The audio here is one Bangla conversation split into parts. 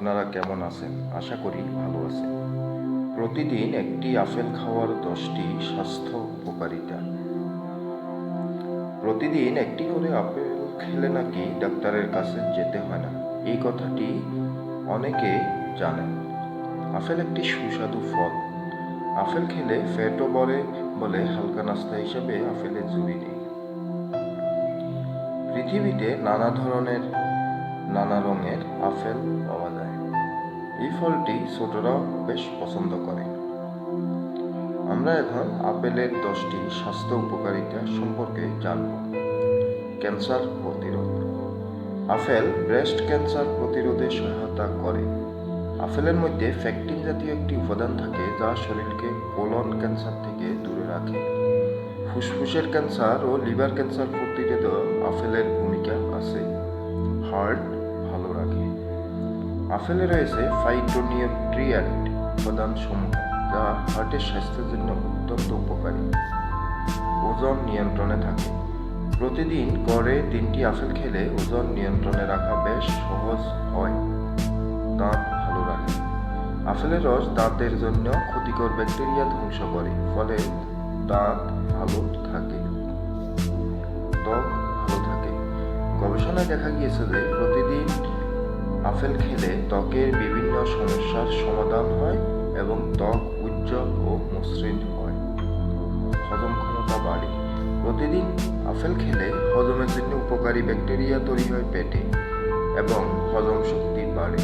আপনারা কেমন আছেন? আশা করি ভালো আছেন। প্রতিদিন একটি আপেল খাওয়ার দশটি স্বাস্থ্য উপকারিতা। প্রতিদিন একটি করে আপেল খেলে নাকি ডাক্তারের কাছে যেতে হয় না। এই কথাটি অনেকে জানেন। আপেল একটি সুস্বাদু ফল। আপেল খেলে ফ্যাটও বাড়ে বলে হালকা নাস্তা হিসেবে আপেলের জুড়ি নেই পৃথিবীতে নানা ধরনের নানা রঙের আপেল পাওয়া যায়। এই ফলটি ছোটরাও বেশ পছন্দ করে। আমরা এখন আপেলের দশটি স্বাস্থ্য উপকারিতা সম্পর্কে জানব। ক্যান্সার প্রতিরোধ। আপেল ব্রেস্ট ক্যান্সার প্রতিরোধে সহায়তা করে। আপেলের মধ্যে ফ্যাকটিন জাতীয় একটি উপাদান থাকে যা শরীরকে কোলন ক্যান্সার থেকে দূরে রাখে। ফুসফুসের ক্যান্সার ও লিভার ক্যান্সার প্রতিরোধে আপেলের ভূমিকা আপেলে রয়েছে ফাইটোনিউট্রিয়েন্ট উপাদান সমূহ যা হার্টের স্বাস্থ্যের জন্য অত্যন্ত উপকারী। ওজন নিয়ন্ত্রণে থাকে। প্রতিদিন গড়ে তিনটি আপেল খেলে ওজন নিয়ন্ত্রণে রাখা বেশ সহজ হয়। দাঁত ভালো রাখে। আপেলের রস দাঁতের জন্য ক্ষতিকর ব্যাকটেরিয়া ধ্বংস করে, ফলে দাঁত ভালো থাকে। ত্বক ভালো থাকে। গবেষণায় দেখা গিয়েছে যে প্রতিদিন আপেল খেলে ত্বকের বিভিন্ন সমস্যার সমাধান হয় এবং ত্বক উজ্জ্বল ও মসৃণ হয়। হজম ক্ষমতা বাড়ে। প্রতিদিন আপেল খেলে হজমের জন্য উপকারী ব্যাকটেরিয়া তৈরি হয় পেটে এবং হজম শক্তি বাড়ে।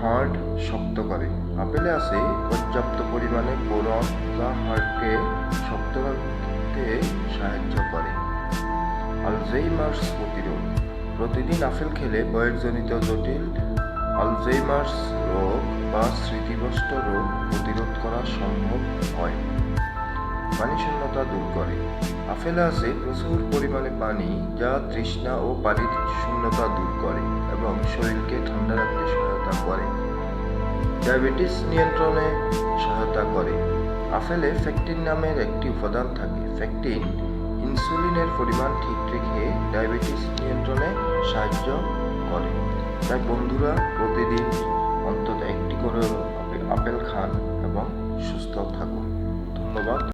হার্ট শক্ত করে। আপেলে আছে পর্যাপ্ত পরিমাণে বোরন যা হার্টকে শক্ত রাখতে সাহায্য করে। আলজেইমার্স প্রতিরোধ। প্রতিদিন আপেল খেলে বয়সজনিত জটিল আলজেইমার্স রোগ বা স্মৃতিভ্রষ্ট রোগ প্রতিরোধ করা সম্ভব হয়। পানি শূন্যতা দূর করে। আপেলে আছে প্রচুর পরিমাণে পানি যা তৃষ্ণা ও পানির শূন্যতা দূর করে এবং শরীরকে ঠান্ডা রাখতে সহায়তা করে। ডায়াবেটিস নিয়ন্ত্রণে সহায়তা করে। আপেলে ফ্যাক্টিন নামের একটি উপাদান থাকে। ফ্যাক্টিন ইনসুলিনের পরিমাণ ঠিক রেখে ডায়াবেটিস নিয়ন্ত্রণে সাহায্য করে। তাই বন্ধুরা প্রতিদিন